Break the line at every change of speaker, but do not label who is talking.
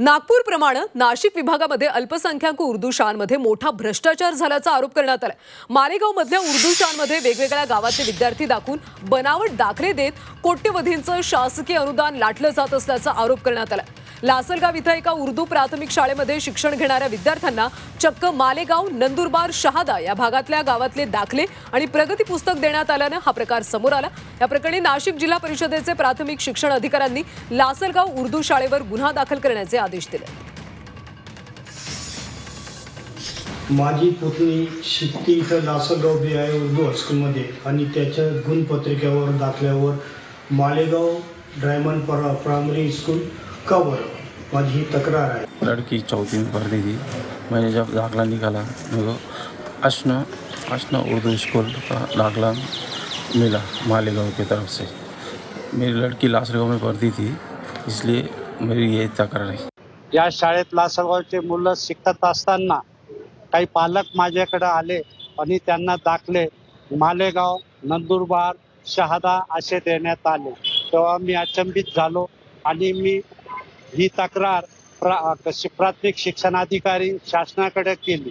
नागपूरप्रमाणे नाशिक विभागामध्ये अल्पसंख्याक उर्दू शाळांमध्ये मोठा भ्रष्टाचार झाल्याचा आरोप करण्यात आला मालेगावमधल्या उर्दू शाळांमध्ये वेगवेगळ्या गावातले विद्यार्थी दाखवून बनावट दाखले देत कोट्यवधींचं शासकीय अनुदान लाटलं जात असल्याचा आरोप करण्यात आला लासलगाव इथं एका उर्दू प्राथमिक शाळेमध्ये शिक्षण घेणाऱ्या विद्यार्थ्यांना चक्क मालेगाव नंदुरबार शहादा या भागातल्या गावातले दाखले आणि प्रगती पुस्तक देण्यात आल्यानं हा प्रकार समोर आला. या प्रकरणी नाशिक जिल्हा परिषदेचे प्राथमिक शिक्षण अधिकाऱ्यांनी लासलगाव उर्दू शाळेवर गुन्हा दाखल करण्याचे आदेश दिले.
माझी पुतणी शिकती इथं लासलगाव बी आहे उर्दू हायस्कूलमध्ये आणि त्याच्या गुणपत्रिकेवर दाखल्यावर मालेगाव डायमंड प्रा प्रायमरी स्कूल का बरं? माझी ही तक्रार आहे.
लड़की चौथी में पढ़ती थी मैंने जब दाखला निकाला मेरे को अश्न अश्न उर्दू स्कूल का दाखला मिला मालेगांव की तरफ से। मेरी लड़की लासलगांव में पढ़ती थी इसलिए मेरी ये तकरार है।
या शाळेत लासलगावचे मुलं शिकत असताना काही पालक माझ्याकडे आले आणि त्यांना दाखले मालेगाव नंदुरबार शहादा असे देण्यात आले. तेव्हा मी अचंबित झालो आणि मी ही तक्रार प्रा प्राथमिक शिक्षणाधिकारी शासनाकडे केली.